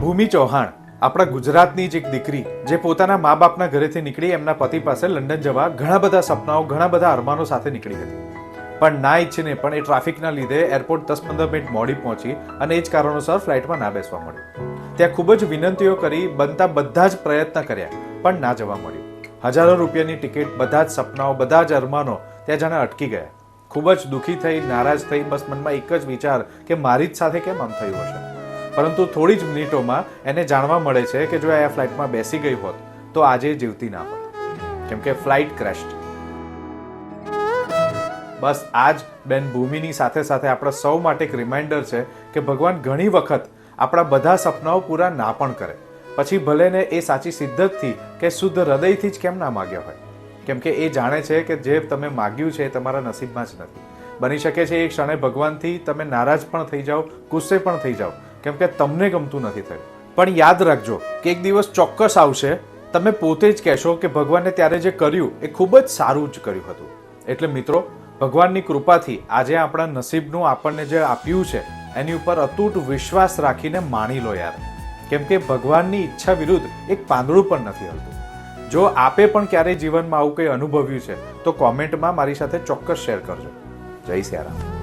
ભૂમિ ચૌહાણ, આપણા ગુજરાતની જ એક દીકરી, જે પોતાના મા બાપના ઘરેથી નીકળી એમના પતિ પાસે લંડન જવા ઘણા બધા સપનાઓ, ઘણા બધા અરમાનો સાથે નીકળી હતી. પણ ના ઈચ્છીને પણ એ ટ્રાફિકના લીધે એરપોર્ટ દસ પંદર મિનિટ મોડી પહોંચી અને એ જ કારણોસર ફ્લાઇટમાં ના બેસવા મળ્યું. ત્યાં ખૂબ જ વિનંતીઓ કરી બનતા બધા જ પ્રયત્ન કર્યા, પણ ના જવા મળ્યું. હજારો રૂપિયાની ટિકિટ, બધા જ સપનાઓ, બધા જ અરમાનો ત્યાં જાણે અટકી ગયા. ખૂબ જ દુઃખી થઈ, નારાજ થઈ, બસ મનમાં એક જ વિચાર કે મારી જ સાથે કેમ આમ થયું હશે? પરંતુ થોડી જ મિનિટોમાં એને જાણવા મળે છે કે જો આ ફ્લાઇટમાં બેસી ગઈ હોત, તો આજે જીવતી ના હોત. કેમ કે ફ્લાઇટ ક્રેશ બસ આ જ બેન ભૂમિની સાથે સાથે આપણા સૌ માટે એક રિમાઇન્ડર છે કે ભગવાન ઘણી વખત આપણા બધા સપનાઓ પૂરા ના પણ કરે. પછી ભલે ને એ સાચી સિદ્ધતથી કે શુદ્ધ હૃદયથી જ કેમ ના માગ્યા હોય. કેમ કે એ જાણે છે કે જે તમે માગ્યું છે એ તમારા નસીબમાં જ નથી. બની શકે છે એ ક્ષણે ભગવાનથી તમે નારાજ પણ થઈ જાઓ, ગુસ્સે પણ થઈ જાઓ કેમ કે તમને ગમતું નથી થયું. પણ યાદ રાખજો કે એક દિવસ ચોક્કસ આવશે, તમે પોતે જ કહેશો કે ભગવાને ત્યારે જે કર્યું એ ખૂબ જ સારું જ કર્યું હતું. એટલે મિત્રો, ભગવાનની કૃપાથી આજે આપણા નસીબનું આપણને જે આપ્યું છે, એની ઉપર અતૂટ વિશ્વાસ રાખીને માણી લો યાર. કેમ કે ભગવાનની ઈચ્છા વિરુદ્ધ એક પાંદડું પણ નથી હલતું. જો આપે પણ ક્યારેય જીવનમાં આવું કંઈ અનુભવ્યું છે, તો કોમેન્ટમાં મારી સાથે ચોક્કસ શેર કરજો. જય સિયારામ.